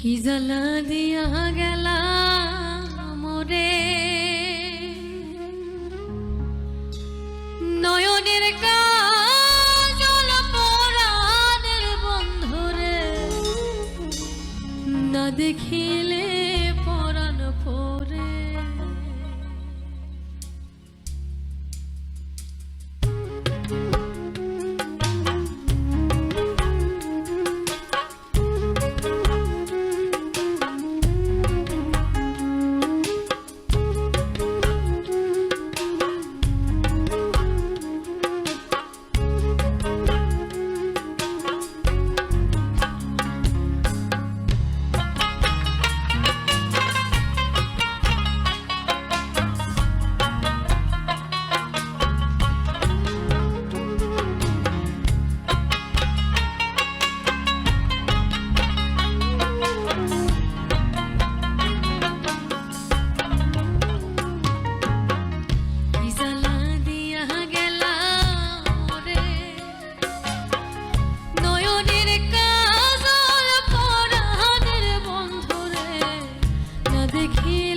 কি জ্বালা দিয়া গেলা মোরে? নয়নের কাজল পরাণের বন্ধুরে না দেখিলে Here.